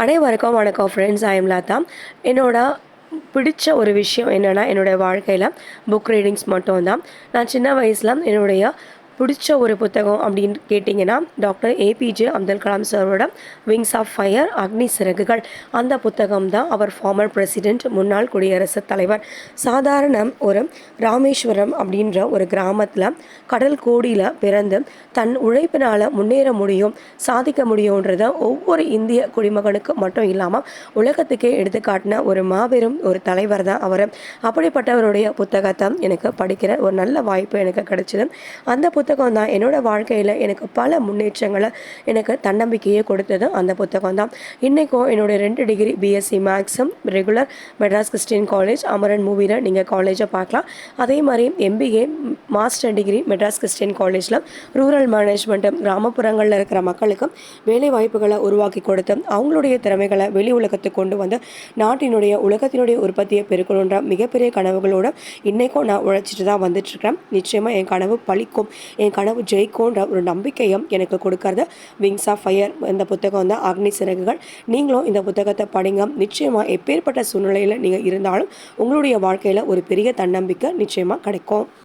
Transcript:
அனைவருக்கும் வணக்கம் friends I'm Latha. என்னோட பிடிச்ச ஒரு விஷயம் என்னென்னா என்னுடைய வாழ்க்கையில் புக் ரீடிங்ஸ் மட்டும்தான். நான் சின்ன வயசில் என்னுடைய பிடிச்ச ஒரு புத்தகம் அப்படின்னு கேட்டிங்கன்னா டாக்டர் ஏபிஜே அப்துல் கலாம் சாரோட wings of fire Agni Siragugal. அந்த புத்தகம் தான் அவர் ஃபார்மர் பிரசிடென்ட் முன்னாள் குடியரசுத் தலைவர். சாதாரண ஒரு ராமேஸ்வரம் அப்படின்ற ஒரு கிராமத்தில் கடல் கோடியில் பிறந்து தன் உழைப்பினால் முன்னேற முடியும் சாதிக்க முடியுன்றத ஒவ்வொரு இந்திய குடிமகனுக்கு மட்டும் இல்லாமல் உலகத்துக்கே எடுத்துக்காட்டின ஒரு மாபெரும் ஒரு தலைவர் தான் அவர். அப்படிப்பட்டவருடைய புத்தகத்தை எனக்கு படிக்கிற ஒரு நல்ல வாய்ப்பு எனக்கு கிடைச்சிது. அந்த புத்தகம் புத்தகம் தான் என்னோட வாழ்க்கையில் எனக்கு பல முன்னேற்றங்களை எனக்கு தன்னம்பிக்கையை கொடுத்தது அந்த புத்தகம் தான் இன்றைக்கும் என்னுடைய ரெண்டு degree BSc மேக்ஸும் regular Madras Christian College Amaran மூவியில் நீங்கள் காலேஜை பார்க்கலாம். அதே மாதிரி MBA master degree Madras Christian காலேஜில் ரூரல் மேனேஜ்மெண்ட்டு கிராமப்புறங்களில் இருக்கிற மக்களுக்கு வேலை வாய்ப்புகளை உருவாக்கி கொடுத்து அவங்களுடைய திறமைகளை வெளி உலகத்துக்கு கொண்டு வந்து நாட்டினுடைய உலகத்தினுடைய உற்பத்தியை பெருக்கணுன்ற மிகப்பெரிய கனவுகளோட இன்றைக்கும் நான் உழைச்சிட்டு தான் வந்துட்டுருக்கேன் நிச்சயமாக என் கனவு பழிக்கும். என் கனவு ஜெயிக்கும்ன்ற ஒரு நம்பிக்கையும் எனக்கு கொடுக்கறது. விங்ஸ் ஆஃப் ஃபயர் இந்த புத்தகம் வந்து அக்னி சிறகுகள். நீங்களும் இந்த புத்தகத்தை படிங்க. நிச்சயமாக எப்பேற்பட்ட சூழ்நிலையில் நீங்கள் இருந்தாலும் உங்களுடைய வாழ்க்கையில் ஒரு பெரிய தன்னம்பிக்கை நிச்சயமாக கிடைக்கும்.